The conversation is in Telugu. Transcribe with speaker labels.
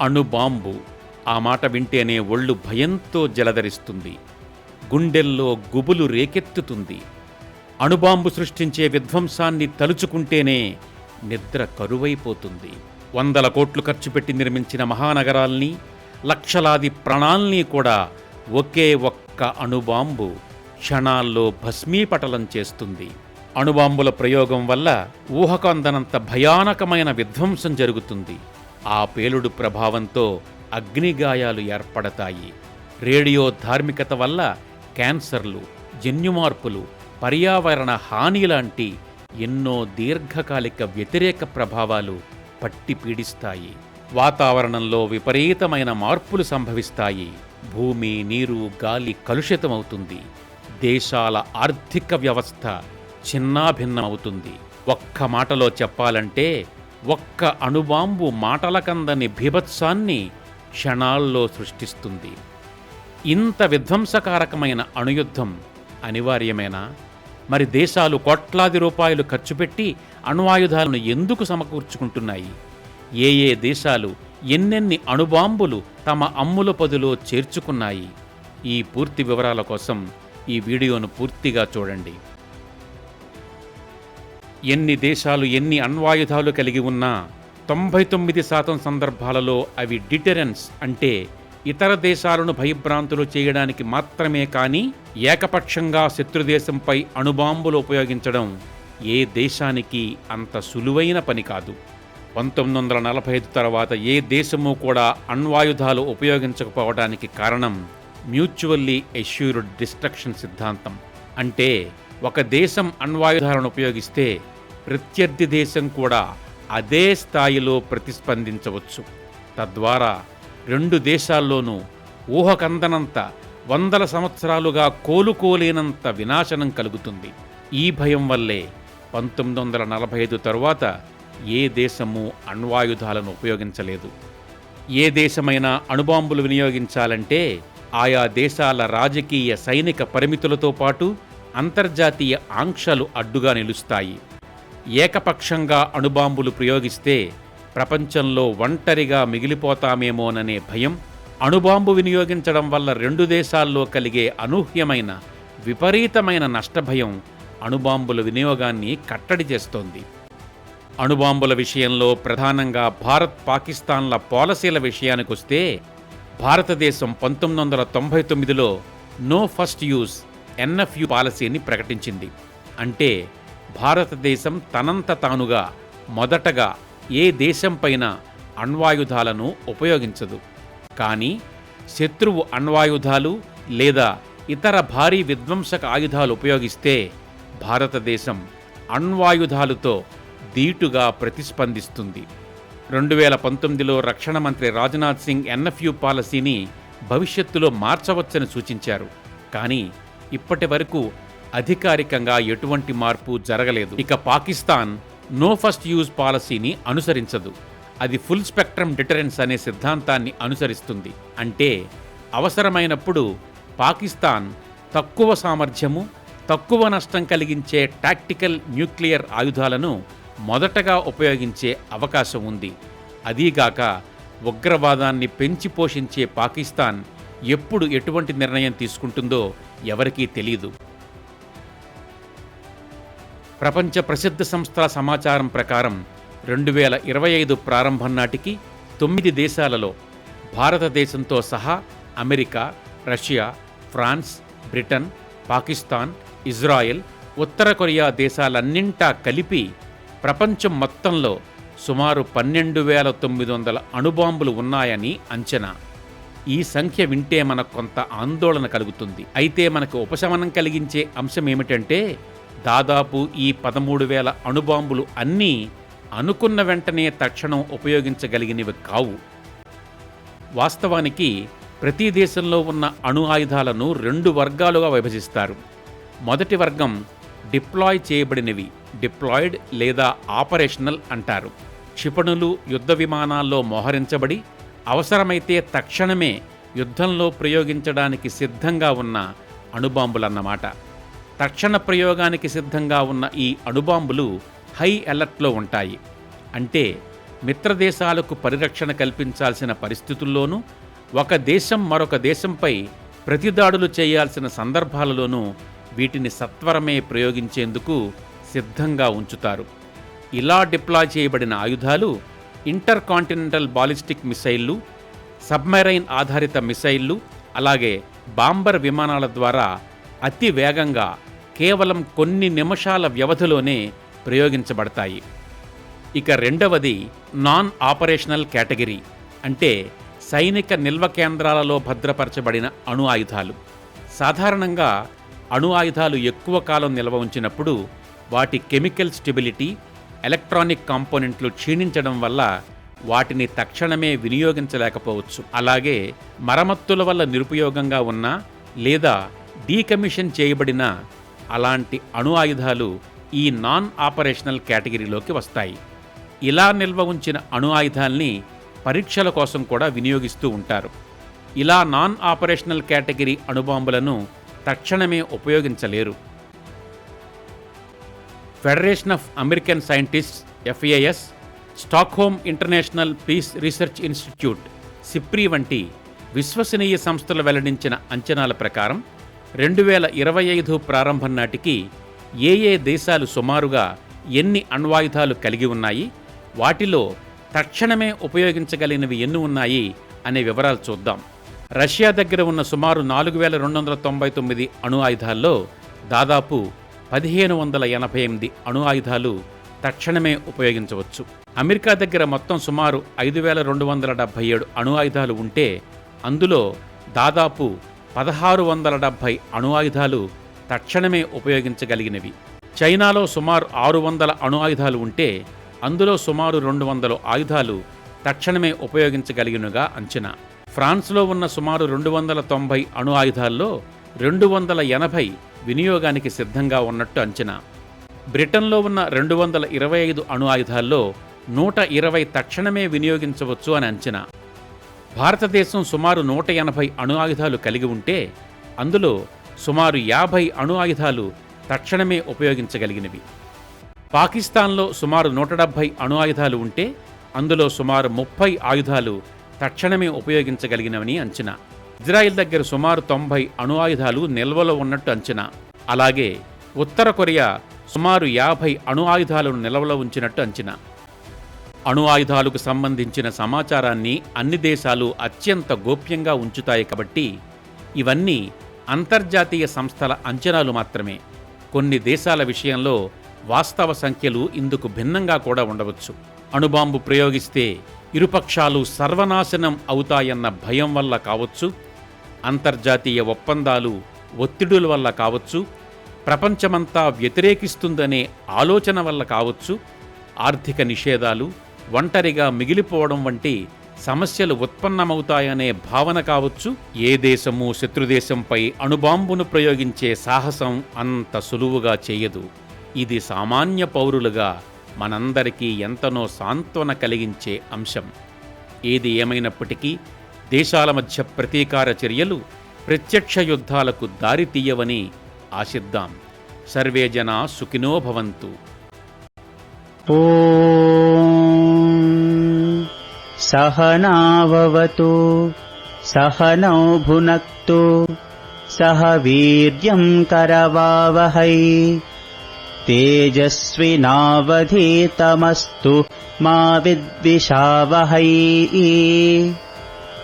Speaker 1: అణుబాంబు ఆ మాట వింటేనే ఒళ్ళు భయంతో జలధరిస్తుంది. గుండెల్లో గుబులు రేకెత్తుతుంది. అణుబాంబు సృష్టించే విధ్వంసాన్ని తలుచుకుంటేనే నిద్ర కరువైపోతుంది. వందల కోట్లు ఖర్చు పెట్టి నిర్మించిన మహానగరాల్ని లక్షలాది ప్రాణాల్ని కూడా ఒకే ఒక్క అణుబాంబు క్షణాల్లో భస్మీపటలం చేస్తుంది. అణుబాంబుల ప్రయోగం వల్ల ఊహకందనంత భయానకమైన విధ్వంసం జరుగుతుంది. ఆ పేలుడు ప్రభావంతో అగ్నిగాయాలు ఏర్పడతాయి. రేడియో ధార్మికత వల్ల క్యాన్సర్లు జన్యుమార్పులు పర్యావరణ హాని లాంటి ఎన్నో దీర్ఘకాలిక వ్యతిరేక ప్రభావాలు పట్టి పీడిస్తాయి. వాతావరణంలో విపరీతమైన మార్పులు సంభవిస్తాయి. భూమి నీరు గాలి కలుషితమవుతుంది. దేశాల ఆర్థిక వ్యవస్థ చిన్నాభిన్నమవుతుంది. ఒక్క మాటలో చెప్పాలంటే ఒక్క అణుబాంబు మాటలకందని భీభత్సాన్ని క్షణాల్లో సృష్టిస్తుంది. ఇంత విధ్వంసకారకమైన అణుయుద్ధం అనివార్యమేనా? మరి దేశాలు కోట్లాది రూపాయలు ఖర్చు పెట్టి అణువాయుధాలను ఎందుకు సమకూర్చుకుంటున్నాయి? ఏ ఏ దేశాలు ఎన్నెన్ని అణుబాంబులు తమ అమ్ముల పదులో చేర్చుకున్నాయి? ఈ పూర్తి వివరాల కోసం ఈ వీడియోను పూర్తిగా చూడండి. ఎన్ని దేశాలు ఎన్ని అణ్వాయుధాలు కలిగి ఉన్నా తొంభై తొమ్మిది శాతం సందర్భాలలో అవి డిటరెన్స్ అంటే ఇతర దేశాలను భయభ్రాంతులు చేయడానికి మాత్రమే కానీ ఏకపక్షంగా శత్రుదేశంపై అణుబాంబులు ఉపయోగించడం ఏ దేశానికి అంత సులువైన పని కాదు. పంతొమ్మిది వందల నలభై ఐదు తర్వాత ఏ దేశము కూడా అణ్వాయుధాలు ఉపయోగించకపోవడానికి కారణం మ్యూచువల్లీ ఎష్యూర్డ్ డిస్ట్రక్షన్ సిద్ధాంతం. అంటే ఒక దేశం అణ్వాయుధాలను ఉపయోగిస్తే ప్రత్యర్థి దేశం కూడా అదే స్థాయిలో ప్రతిస్పందించవచ్చు. తద్వారా రెండు దేశాల్లోనూ ఊహకందనంత వందల సంవత్సరాలుగా కోలుకోలేనంత వినాశనం కలుగుతుంది. ఈ భయం వల్లే పంతొమ్మిది వందల నలభై ఐదు తరువాత ఏ దేశము అణ్వాయుధాలను ఉపయోగించలేదు. ఏ దేశమైనా అణుబాంబులు వినియోగించాలంటే ఆయా దేశాల రాజకీయ సైనిక పరిమితులతో పాటు అంతర్జాతీయ ఆంక్షలు అడ్డుగా నిలుస్తాయి. ఏకపక్షంగా అణుబాంబులు ప్రయోగిస్తే ప్రపంచంలో ఒంటరిగా మిగిలిపోతామేమోననే భయం అణుబాంబు వినియోగించడం వల్ల రెండు దేశాల్లో కలిగే అనూహ్యమైన విపరీతమైన నష్టభయం అణుబాంబుల వినియోగాన్ని కట్టడి చేస్తోంది. అణుబాంబుల విషయంలో ప్రధానంగా భారత్ పాకిస్తాన్ల పాలసీల విషయానికొస్తే భారతదేశం పంతొమ్మిది వందల తొంభై తొమ్మిదిలో నో ఫస్ట్ యూజ్ ఎన్ఎఫ్యు పాలసీని ప్రకటించింది. అంటే భారతదేశం తనంత తానుగా మొదటగా ఏ దేశంపైన అణ్వాయుధాలను ఉపయోగించదు. కానీ శత్రువు అణ్వాయుధాలు లేదా ఇతర భారీ విధ్వంసక ఆయుధాలు ఉపయోగిస్తే భారతదేశం అణ్వాయుధాలతో ధీటుగా ప్రతిస్పందిస్తుంది. రెండు వేల పంతొమ్మిదిలో రక్షణ మంత్రి రాజ్నాథ్ సింగ్ ఎన్ఎఫ్యు పాలసీని భవిష్యత్తులో మార్చవచ్చని సూచించారు. కానీ ఇప్పటి వరకు అధికారికంగా ఎటువంటి మార్పు జరగలేదు. ఇక పాకిస్తాన్ నో ఫస్ట్ యూజ్ పాలసీని అనుసరించదు. అది ఫుల్ స్పెక్ట్రమ్ డిటరెన్స్ అనే సిద్ధాంతాన్ని అనుసరిస్తుంది. అంటే అవసరమైనప్పుడు పాకిస్తాన్ తక్కువ సామర్థ్యము తక్కువ నష్టం కలిగించే టాక్టికల్ న్యూక్లియర్ ఆయుధాలను మొదటగా ఉపయోగించే అవకాశం ఉంది. అదీగాక ఉగ్రవాదాన్ని పెంచి పోషించే పాకిస్తాన్ ఎప్పుడు ఎటువంటి నిర్ణయం తీసుకుంటుందో ఎవరికీ తెలియదు ప్రపంచ ప్రసిద్ధ సంస్థల సమాచారం ప్రకారం రెండు వేల ఇరవై ఐదు ప్రారంభం నాటికి తొమ్మిది దేశాలలో భారతదేశంతో సహా America Russia France Britain Pakistan Israel ఉత్తర కొరియా దేశాలన్నింటా కలిపి ప్రపంచం మొత్తంలో సుమారు పన్నెండు వేల తొమ్మిది వందల అణుబాంబులు ఉన్నాయని అంచనా. ఈ సంఖ్య వింటే మనకు కొంత ఆందోళన కలుగుతుంది. అయితే మనకు ఉపశమనం కలిగించే అంశం ఏమిటంటే దాదాపు ఈ పదమూడు వేల అణుబాంబులు అన్నీ అనుకున్న వెంటనే తక్షణం ఉపయోగించగలిగినవి కావు. వాస్తవానికి ప్రతి దేశంలో ఉన్న అణు ఆయుధాలను రెండు వర్గాలుగా విభజిస్తారు. మొదటి వర్గం డిప్లాయ్ చేయబడినవి డిప్లాయిడ్ లేదా ఆపరేషనల్ అంటారు. క్షిపణులు యుద్ధ విమానాల్లో మోహరించబడి అవసరమైతే తక్షణమే యుద్ధంలో ప్రయోగించడానికి సిద్ధంగా ఉన్న అణుబాంబులన్నమాట. తక్షణ ప్రయోగానికి సిద్ధంగా ఉన్న ఈ అణుబాంబులు హై అలర్ట్లో ఉంటాయి. అంటే మిత్రదేశాలకు పరిరక్షణ కల్పించాల్సిన పరిస్థితుల్లోనూ ఒక దేశం మరొక దేశంపై ప్రతిదాడులు చేయాల్సిన సందర్భాలలోనూ వీటిని సత్వరమే ప్రయోగించేందుకు సిద్ధంగా ఉంచుతారు. ఇలా డిప్లాయ్ చేయబడిన ఆయుధాలు ఇంటర్ కాంటినెంటల్ బాలిస్టిక్ మిసైళ్ళు సబ్మెరైన్ ఆధారిత మిసైళ్ళు అలాగే బాంబర్ విమానాల ద్వారా అతి వేగంగా కేవలం కొన్ని నిమిషాల వ్యవధిలోనే ప్రయోగించబడతాయి. ఇక రెండవది నాన్ ఆపరేషనల్ కేటగిరీ అంటే సైనిక నిల్వ కేంద్రాలలో భద్రపరచబడిన అణు ఆయుధాలు. సాధారణంగా అణు ఆయుధాలు ఎక్కువ కాలం నిల్వ ఉంచినప్పుడు వాటి కెమికల్ స్టెబిలిటీ ఎలక్ట్రానిక్ కాంపోనెంట్లు క్షీణించడం వల్ల వాటిని తక్షణమే వినియోగించలేకపోవచ్చు. అలాగే మరమ్మత్తుల వల్ల నిరుపయోగంగా ఉన్న లేదా డీకమిషన్ చేయబడిన అలాంటి అణు ఆయుధాలు ఈ నాన్ ఆపరేషనల్ కేటగిరీలోకి వస్తాయి. ఇలా నిల్వ ఉంచిన అణు ఆయుధాల్ని పరీక్షల కోసం కూడా వినియోగిస్తూ ఉంటారు. ఇలా నాన్ ఆపరేషనల్ కేటగిరీ అణుబాంబులను తక్షణమే ఉపయోగించలేరు. Federation of American scientists FAS Stockholm international peace research institute SIPRI వంటి విశ్వసనీయ సంస్థలు వెల్లడించిన అంచనాల ప్రకారం రెండు వేల ఇరవై ఐదు ప్రారంభం నాటికి ఏ ఏ దేశాలు సుమారుగా ఎన్ని అణ్వాయుధాలు కలిగి ఉన్నాయి వాటిలో తక్షణమే ఉపయోగించగలిగినవి ఎన్ని ఉన్నాయి అనే వివరాలు చూద్దాం. రష్యా దగ్గర ఉన్న సుమారు నాలుగు వేల రెండు వందల తొంభై తొమ్మిది అణు ఆయుధాల్లో దాదాపు పదిహేను వందల ఎనభై ఎనిమిది అణు ఆయుధాలు తక్షణమే ఉపయోగించవచ్చు. అమెరికా దగ్గర మొత్తం సుమారు ఐదు వేల రెండు వందల డెబ్భై ఏడు అణు ఆయుధాలు ఉంటే అందులో దాదాపు పదహారు వందల డెబ్భై అణు ఆయుధాలు తక్షణమే ఉపయోగించగలిగినవి. చైనాలో సుమారు ఆరు వందల అణు ఆయుధాలు ఉంటే అందులో సుమారు రెండు వందల ఆయుధాలు తక్షణమే ఉపయోగించగలిగినగా అంచనా. ఫ్రాన్స్లో ఉన్న సుమారు రెండు వందల తొంభై అణు ఆయుధాల్లో రెండు వందల ఎనభై వినియోగానికి సిద్ధంగా ఉన్నట్టు అంచనా. బ్రిటన్లో ఉన్న రెండు వందల ఇరవై ఐదు అణు ఆయుధాల్లో నూట ఇరవై తక్షణమే వినియోగించవచ్చు అని అంచనా. భారతదేశం సుమారు నూట ఎనభై అణు ఆయుధాలు కలిగి ఉంటే అందులో సుమారు యాభై అణు ఆయుధాలు తక్షణమే ఉపయోగించగలిగినవి. పాకిస్తాన్లో సుమారు నూట డెబ్భై అణు ఆయుధాలు ఉంటే అందులో సుమారు ముప్పై ఆయుధాలు తక్షణమే ఉపయోగించగలిగినవని అంచనా. ఇజ్రాయిల్ దగ్గర సుమారు తొంభై అణు ఆయుధాలు నిల్వలో ఉన్నట్టు అంచనా. అలాగే ఉత్తర కొరియా సుమారు యాభై అణు ఆయుధాలను నిల్వలో ఉంచినట్టు అంచనా. అణు ఆయుధాలకు సంబంధించిన సమాచారాన్ని అన్ని దేశాలు అత్యంత గోప్యంగా ఉంచుతాయి కాబట్టి ఇవన్నీ అంతర్జాతీయ సంస్థల అంచనాలు మాత్రమే. కొన్ని దేశాల విషయంలో వాస్తవ సంఖ్యలు ఇందుకు భిన్నంగా కూడా ఉండవచ్చు. అణుబాంబు ప్రయోగిస్తే ఇరుపక్షాలు సర్వనాశనం అవుతాయన్న భయం వల్ల కావచ్చు. అంతర్జాతీయ ఒప్పందాలు ఒత్తిడుల వల్ల కావచ్చు ప్రపంచమంతా వ్యతిరేకిస్తుందనే ఆలోచన వల్ల కావచ్చు ఆర్థిక నిషేధాలు ఒంటరిగా మిగిలిపోవడం వంటి సమస్యలు ఉత్పన్నమవుతాయనే భావన కావచ్చు ఏ దేశము శత్రుదేశంపై అణుబాంబును ప్రయోగించే సాహసం అంత సులువుగా చేయదు. ఇది సామాన్య పౌరులుగా మనందరికీ ఎంతనో సాంత్వన కలిగించే అంశం. ఏది ఏమైనప్పటికీ దేశాల మధ్య ప్రతీకార చర్యలు ప్రత్యక్ష యుద్ధాలకు దారి తీయవని ఆశిద్దాం సర్వే జనా సుఖినో భవంతు
Speaker 2: ॐ सहनाववतु सहनौ भुनक्तु सह वीर्यम् करवावहै तेजस्विनावधीतमस्तु मा विद्विषावहै